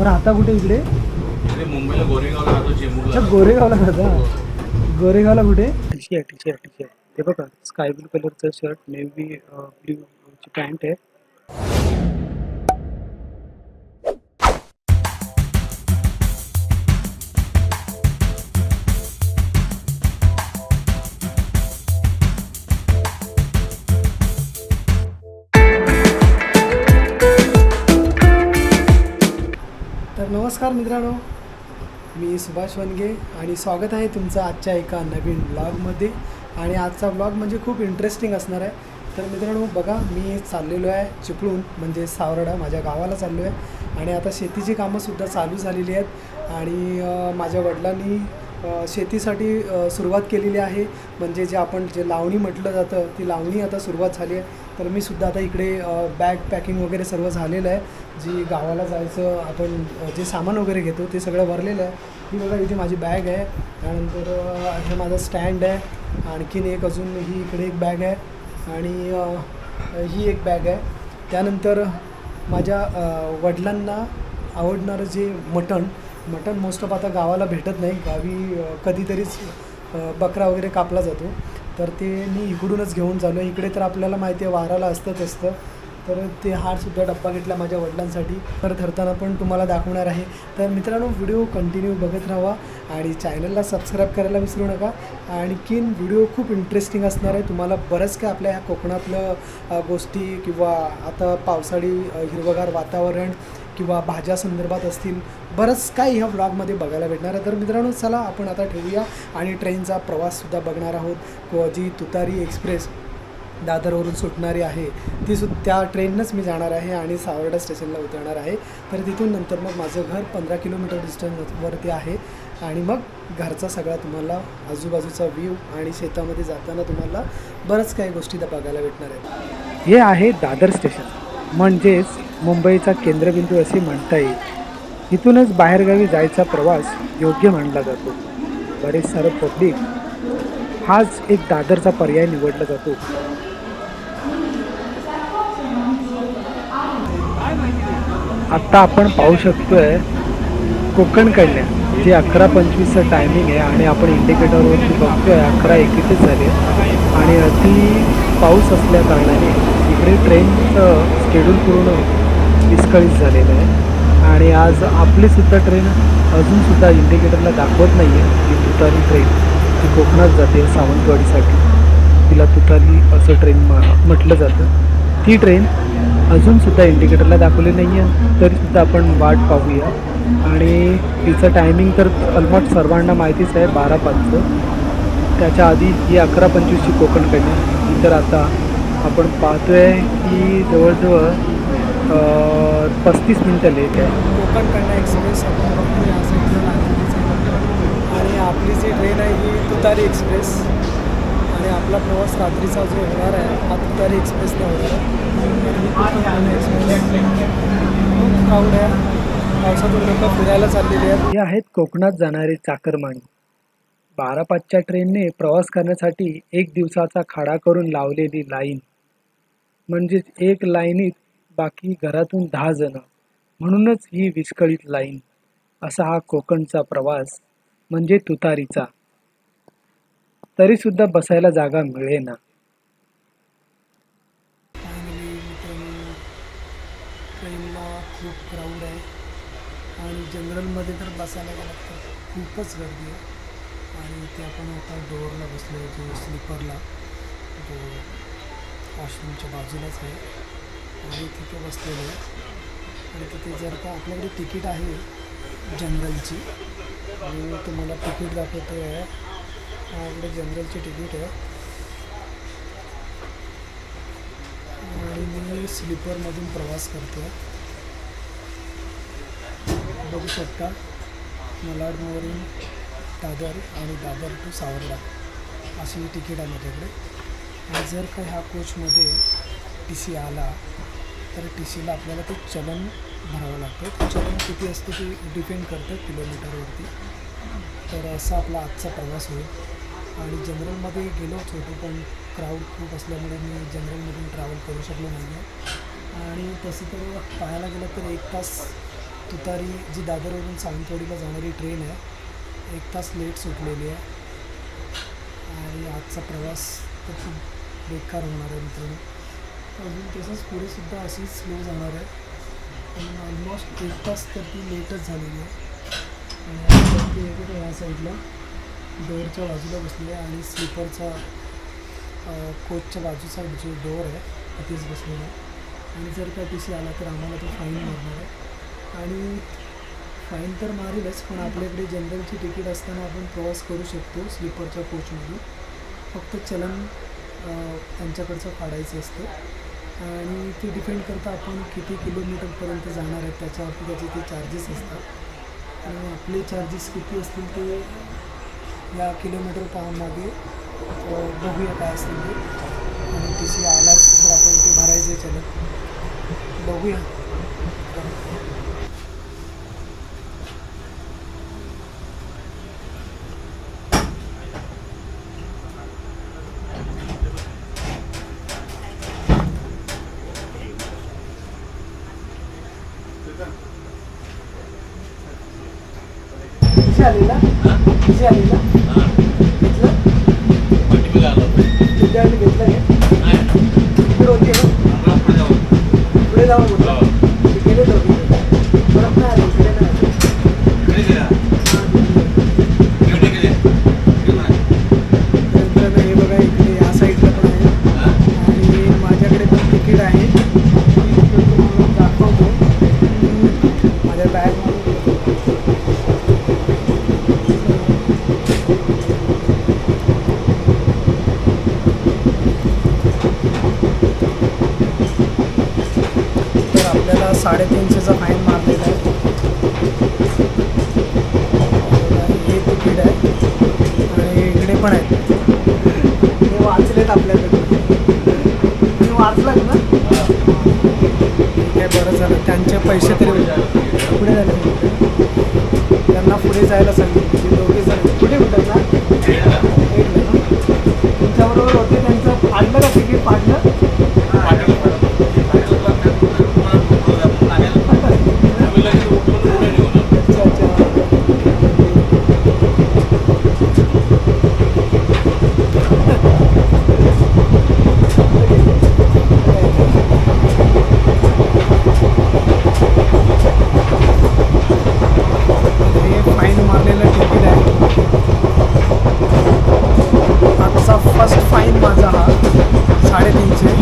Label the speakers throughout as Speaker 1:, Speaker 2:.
Speaker 1: मग राहता कुठे इकडे?
Speaker 2: मुंबईला गोरेगावला राहतो
Speaker 1: अच्छा गोरेगावला राहता? गोरेगावला कुठे? T shirt T shirt T shirt ते बघा स्काय ब्लू कलरचं शर्ट नेव्ही ब्ल्यू ची पॅन्ट आहे. तर नमस्कार मित्रांनो मी सुभाष वनगे आणि स्वागत आहे तुमचं आजच्या एका नवीन ब्लॉगमध्ये आणि आजचा ब्लॉग म्हणजे खूप इंटरेस्टिंग असणार आहे. तर मित्रांनो बघा मी चाललेलो आहे चिपळूण म्हणजे सावरडा माझ्या गावाला चाललो आहे आणि आता शेतीची कामंसुद्धा चालू झालेली आहेत. आणि माझ्या वडिलांनी शेतीसाठी सुरुवात केलेली आहे. म्हणजे जे आपण जे लावणी म्हटलं जातं ती लावणी आता सुरुवात झाली आहे. तर मी सुद्धा आता इकडे बॅग पॅकिंग वगैरे सर्व झालेलं आहे. जी गावाला जायचं आपण जे सामान वगैरे घेतो ते सगळं भरलेलं आहे. ही बघा इथे माझी बॅग आहे. त्यानंतर हे माझा स्टँड आहे. आणखीन एक अजून ही इकडे एक बॅग आहे. आणि ही एक बॅग आहे. त्यानंतर माझ्या वडिलांना आवडणारं जे मटण मटण मोस्ट ऑफ आता गावाला भेटत नाही. गावी कधीतरीच बकरा वगैरे कापला जातो. तर ते मी इकडूनच घेऊन चालू आहे इकडे तर आपल्याला माहिती आहे वाराला असतंच असतं. तर ते हारसुद्धा डब्बा घेतला माझ्या वडिलांसाठी. तर धरताना पण तुम्हाला दाखवणार आहे. तर मित्रांनो व्हिडिओ कंटिन्यू बघत राहा आणि चॅनलला सबस्क्राईब करायला विसरू नका. आणखीन व्हिडिओ खूप इंटरेस्टिंग असणार आहे. तुम्हाला बरंच काय आपल्या ह्या कोकणातलं गोष्टी किंवा आता पावसाळी हिरवगार वातावरण किंवा भाज्या संदर्भात असतील बरंच काही ह्या व्लॉगमध्ये बघायला भेटणार आहे. तर मित्रांनो चला आपण आता ठेवूया आणि ट्रेनचा प्रवाससुद्धा बघणार आहोत. जी तुतारी एक्सप्रेस दादरवरून सुटणारी आहे. ती सुद्धा त्या ट्रेननंच मी जाणार आहे आणि सावर्डा स्टेशनला उतरणार आहे. तर तिथून नंतर मग माझं घर पंधरा किलोमीटर डिस्टन्सवरती आहे. आणि मग घरचा सगळा तुम्हाला आजूबाजूचा व्ह्यू आणि शेतामध्ये जाताना तुम्हाला बरंच काही गोष्टी त्या बघायला भेटणार आहेत. हे आहे दादर स्टेशन म्हणजेच मुंबईचा केंद्रबिंदू असे म्हणता येईल. इथूनच बाहेरगावी जायचा प्रवास योग्य मानला जातो. बरेच सारं पब्लिक हाच एक दादरचा पर्याय निवडला जातो. आत्ता आपण पाहू शकतोय कोकणकडल्या जे अकरा पंचवीसचं टायमिंग आहे आणि आपण इंडिकेटरवरती बघतोय अकरा एकेतीस झाले. आणि अति पाऊस असल्या कारणाने इकडे ट्रेनचं स्केड्यूल पूर्ण विस्कळीत झालेलं आहे. आणि आज आपलीसुद्धा ट्रेन अजूनसुद्धा इंडिकेटरला दाखवत नाही आहे की तुतारी ट्रेन ती कोकणात जाते सावंतवाडीसाठी. तिला तुतारी असं ट्रेन म्हटलं जातं. ती ट्रेन अजूनसुद्धा इंडिकेटरला दाखवली नाही आहे तरीसुद्धा आपण वाट पाहूया. आणि तिचं टायमिंग तर ऑलमोस्ट सर्वांना माहितीच आहे बारा पाचचं त्याच्या आधी ही अकरा पंचवीसची कोकणकडे ही तर आता आपण पाहतोय की जवळजवळ पस्तीस मिनटं लेट आहे. कोकणकडनं एक्सप्रेस आपण बघतो या साईडला आणि आपली जी ट्रेन आहे ही तुतारी एक्सप्रेस. आणि आपला प्रवास रात्रीचा जो होणार आहे हा तुतारी एक्सप्रेसने होणार आहे. ही खूप क्राऊड आहे. पावसातून लोक फिरायला चाललेली आहेत. हे आहेत कोकणात जाणारे चाकरमानी. बारा पाचच्या ट्रेनने प्रवास करण्यासाठी एक दिवसाचा खाडा करून लावलेली लाईन. म्हणजेच एक लाईनीत बाकी घरातून दहा जण. म्हणूनच ही विस्कळीत लाईन. असा हा कोकणचा प्रवास म्हणजे तुतारीचा. तरी सुद्धा बसायला जागा मिळेना. ट्रेनला खूप क्राऊड आहे आणि जनरलमध्ये तर बसायला गेलं तर खूपच गर्दी आहे. आणि ते आपण आता डोअरला बसलो जो स्लीपरला. जो वॉशरूमच्या बाजूलाच आहे. आणि तिथे बसलेलो आणि तिथे जर का आपल्याकडे तिकीट आहे जनरलची मी तुम्हाला तिकीट दाखवतो आहे आपल्याकडे जनरलची तिकीट आहे. आणि मी स्लीपरमधून प्रवास करतो बघू शकता मलाडवरून दादर आणि दादर टू सावरला अशी तिकीट आहे माझ्याकडे. आणि जर का ह्या कोचमध्ये टी सी आला तर टी सीला आपल्याला ते चलन भरावं लागतं. ते चलन किती असतं ते डिपेंड करतं किलोमीटरवरती तर असा आपला आजचा प्रवास होईल. आणि जनरलमध्ये गेलोच होतो पण क्राऊड खूप असल्यामुळे मी जनरलमधून ट्रॅव्हल करू शकलो नाही आहे आणि तसं तर पाहायला गेलं तर एक तास तुतारी जी दादरवरून सावंतवाडीला जाणारी ट्रेन आहे एक तास लेट सुटलेली आहे. आणि आजचा प्रवास तर खूप बेकार होणार आहे मित्रांनो. अजून तसंच पुढे सुद्धा अशीच स्लो जाणार आहे. पण ऑलमोस्ट एक तास तर ती लेटच झालेली आहे. आणि ह्या साईडला डोअरच्या बाजूला बसली आहे आणि स्लीपरचा कोचच्या बाजूचा जो डोअर आहे तिथेच बसलेला आहे. आणि जर का टी सी आला तर आम्हाला तो फाईन मारणार आहे. आणि फाईन तर मारेलच पण आपल्याकडे जनरलची तिकीट असताना आपण प्रवास करू शकतो स्लीपरच्या कोचमधून फक्त चलन त्यांच्याकडचं काढायचं असतं. आणि ते डिपेंड करता आपण किती किलोमीटरपर्यंत जाणार आहेत त्याच्यावरती त्याचे ते चार्जेस असतात. आणि आपले चार्जेस किती असतील ते या किलोमीटर पाहमागे बघूया काय असतील ते. आणि टी सी आलाच तर आपण ते भरायचे चलन. बघूया. किती आलेला किती आलेला घेतलं विद्यार्थी घेतलं हे पुढे होते ना पुढे जाऊन म्हटलं ते गेले दोघे परत नाही आले इकडे नाही आले नंतर हे बघा इकडे या साईडला पण आहे आणि माझ्याकडे पण तिकीट आहे मी तुम्हाला दाखवतो माझ्या बॅगमध्ये तर आपल्याला साडेतीनशेचा फाईन मारलेला आहे. हे तिकीट आहे. आणि इकडे पण आहेत. हे वाचलेत आपल्याकडे तुम्ही वाचलात ना? ठीक बरं झालं. त्यांचे पैसे तरी पुढे झाले त्यांना पुढे जायला सांगितलं ते दोघे जण कुठे होतात ना एकलं ना तुमच्याबरोबर होते त्यांचं फाडलं का तिकीट फाडलं अच्छा अच्छा हे फाईन मारलेलं तिकीट आहे आजचा फर्स्ट फाईन माझा हा साडेतीनशे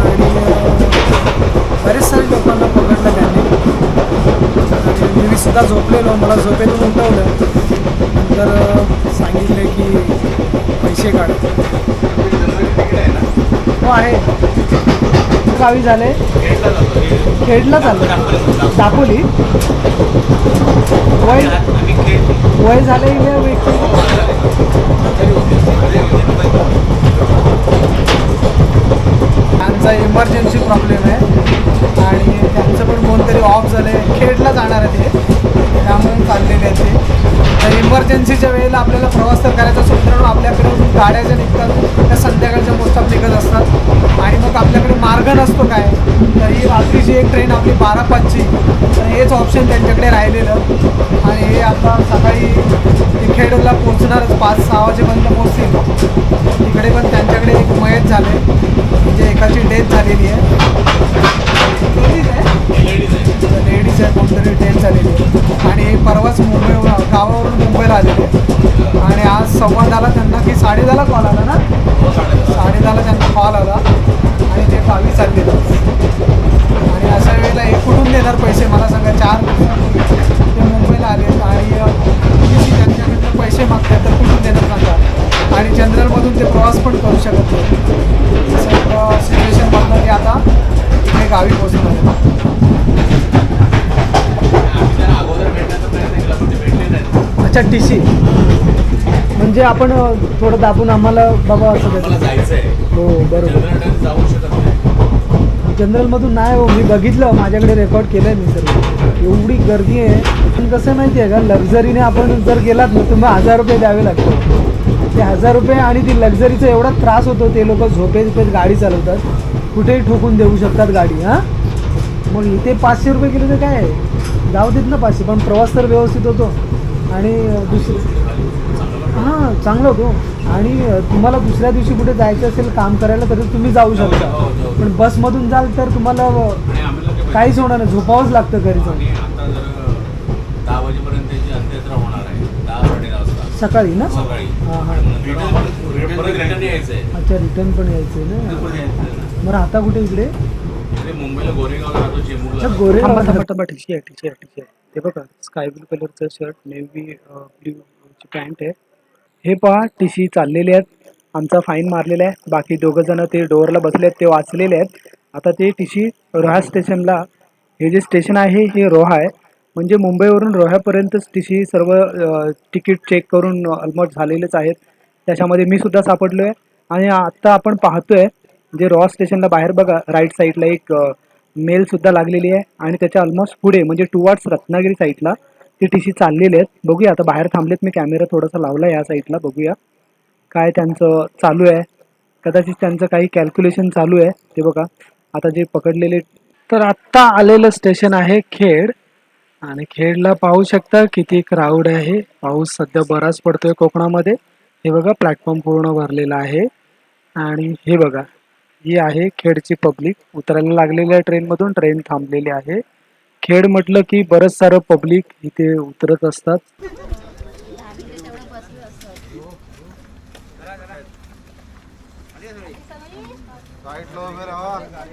Speaker 1: आणि अं, बरेच सारे लोकांना पकडलं त्यांनी आणि सुद्धा झोपलेलो मला झोपेतून उठवलं. नंतर सांगितलं सांगितले की पैसे काढ. हो आहे. गावी झाले. खेडला चाललं दापोली. वय वय झाले या त्यांचा इमर्जन्सी प्रॉब्लेम आहे. पण ऑफ झाले. खेडला जाणार आहे ते. त्यामुळे चाललेले आहेत ते. तर इमर्जन्सीच्या वेळेला आपल्याला प्रवास तर करायचा असतो. मित्रांनो आपल्याकडे गाड्या ज्या निघतात त्या संध्याकाळच्या मोस्ट निघत असतात. आणि मग आपल्याकडे मार्ग नसतो काय. तर ही रात्रीची एक ट्रेन आपली बारा पाचची तर हेच ऑप्शन त्यांच्याकडे राहिलेलं. आणि हे आता सकाळी खेडला पोहोचणारच. पाच सहा वाजेपर्यंत पोहोचतील. तिकडे पण त्यांच्याकडे एक मयत झाले म्हणजे एकाची डेथ झालेली आहे. अच्छा टी सी म्हणजे आपण थोडं दाबून आम्हाला बाबा असं हो बरोबर. जनरलमधून नाही. हो मी बघितलं माझ्याकडे रेकॉर्ड केलं आहे मी सर्व एवढी गर्दी आहे. पण कसं माहिती आहे का लक्झरीने आपण जर गेलात ना तुम्हाला हजार रुपये द्यावे लागतात. ते हजार रुपये आणि ती लक्झरीचा एवढा त्रास होतो ते लोक झोपेत झोपेत गाडी चालवतात. कुठेही ठोकून देऊ शकतात गाडी हां? मग इथे पाचशे रुपये किलो तर काय आहे? जाऊ देत ना पाचशे पण प्रवास तर व्यवस्थित होतो. आणि दुसरं हां चांगलं होतो. आणि तुम्हाला दुसऱ्या दिवशी कुठे जायचं असेल काम करायला तरी तुम्ही जाऊ
Speaker 2: हो,
Speaker 1: शकता.
Speaker 2: हो, हो.
Speaker 1: पण बसमधून जाल तर तुम्हाला काहीच होणार नाही. झोपावंच लागतं घरी जाऊन.
Speaker 2: आणि आता जर दहा वाजेपर्यंत त्याची अंत्ययात्रा होणार आहे. दहा साडे दहा वाजता.
Speaker 1: सकाळी ना?
Speaker 2: सकाळी.
Speaker 1: हां हां.
Speaker 2: रिटर्न परत रिटर्न यायचं आहे
Speaker 1: अच्छा रिटर्न पण यायचं आहे ना. मग राहता कुठे इकडे?
Speaker 2: गोरेगावला राहतो
Speaker 1: अच्छा
Speaker 2: चेंबूरला
Speaker 1: गोरे
Speaker 3: थांबा थांबा थांबा टी आहे टी आहे टी आहे. हे बघा स्काय ब्लू कलरचं शर्ट नेव्ही ब्ल्यू ची पॅन्ट आहे.
Speaker 1: हे पहा टी सी चाललेले आहेत. आमचा फाईन मारलेला आहे. बाकी दोघं जण ते डोअरला बसले आहेत ते वाचलेले आहेत. आता ते टी सी रोहा स्टेशनला हे जे स्टेशन आहे हे रोहा आहे. म्हणजे मुंबईवरून रोह्यापर्यंतच टी सी सर्व तिकीट चेक करून ऑलमोस्ट झालेलेच आहेत. त्याच्यामध्ये मी सुद्धा सापडलो आहे आणि आत्ता आपण पाहतोय जे रोहा स्टेशनला बाहेर बघा राईट साईडला एक मेल सुद्धा लागलेली आहे आणि त्याच्या ऑलमोस्ट पुढे म्हणजे टुवार्ड्स रत्नागिरी साईडला ती टी सी चाललेली आहेत. बघूया आता बाहेर थांबलेत मी कॅमेरा थोडासा लावला या साईडला बघूया. काय त्यांचं चालू आहे. कदाचित त्यांचं काही कॅल्क्युलेशन चालू आहे. ते बघा आता जे पकडलेले तर आत्ता आलेलं स्टेशन आहे खेड. आणि खेडला पाहू शकता किती क्राऊड आहे. पाऊस सध्या बराच पडतोय कोकणामध्ये. हे बघा प्लॅटफॉर्म पूर्ण भरलेला आहे. आणि हे बघा ही आहे खेडची पब्लिक. उतरायला लागलेल्या ट्रेनमधून ट्रेन थांबलेली आहे. खेड म्हटलं की बरंच सारं पब्लिक इथे उतरत असतात. हे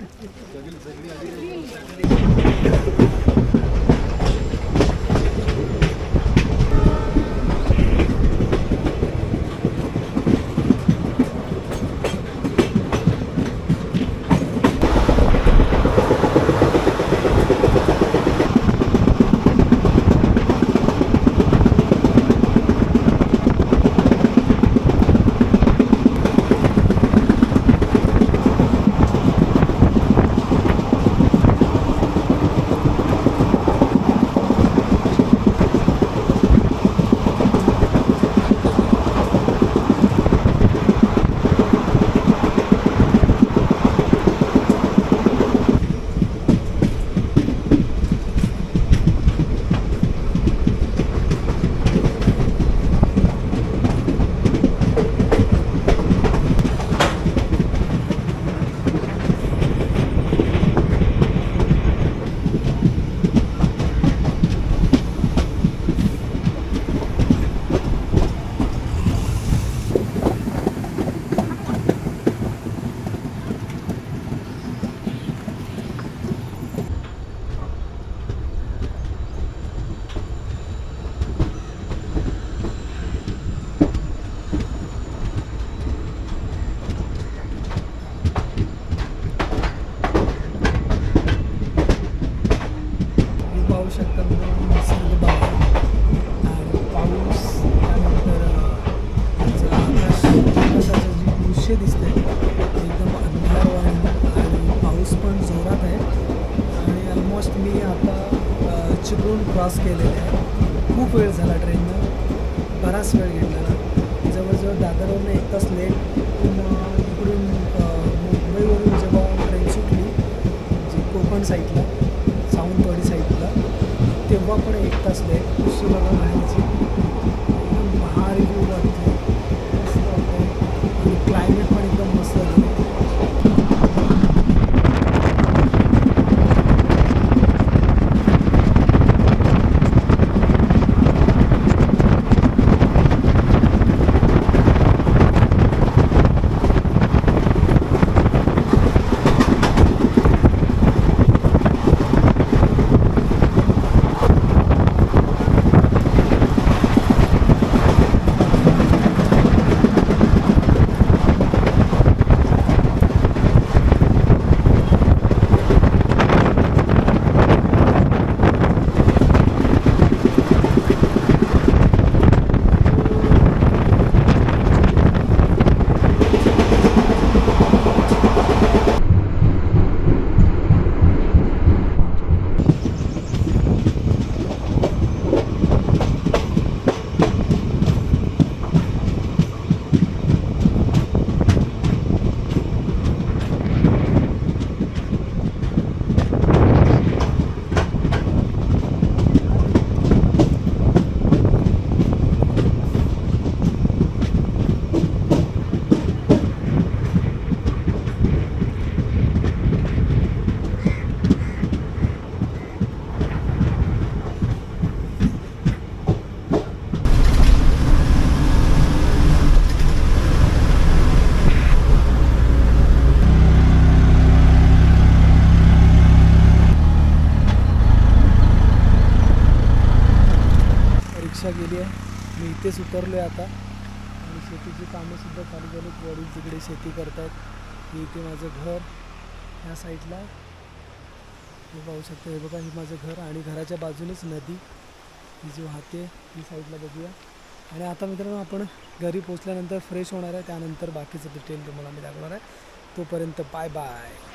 Speaker 1: शहरात आहे. आणि ऑलमोस्ट मी आता चिपळूण क्रॉस केलेले आहे. खूप वेळ झाला ट्रेननं बराच वेळ घेतलेला जवळजवळ दादरवरून एक तास लेट इकडून मुंबईवरून जेव्हा ट्रेन सुटली जी कोकण साईडला सावंतवाडी साईडला तेव्हा पण एक तास लेट कुशी राहायची. बाहेरची उतरलो आहे आता. आणि शेतीची कामंसुद्धा चालू झाली वडील तिकडे शेती करतात हे इथे माझं घर. ह्या साईडला हे पाहू शकता. हे बघा हे माझं घर आणि घराच्या बाजूनेच नदी. ही जी वाहते ही साईडला बघूया. आणि आता मित्रांनो आपण घरी पोचल्यानंतर फ्रेश होणार आहे. त्यानंतर बाकीचं डिटेल तुम्हाला मी दाखवणार आहे. तोपर्यंत बाय बाय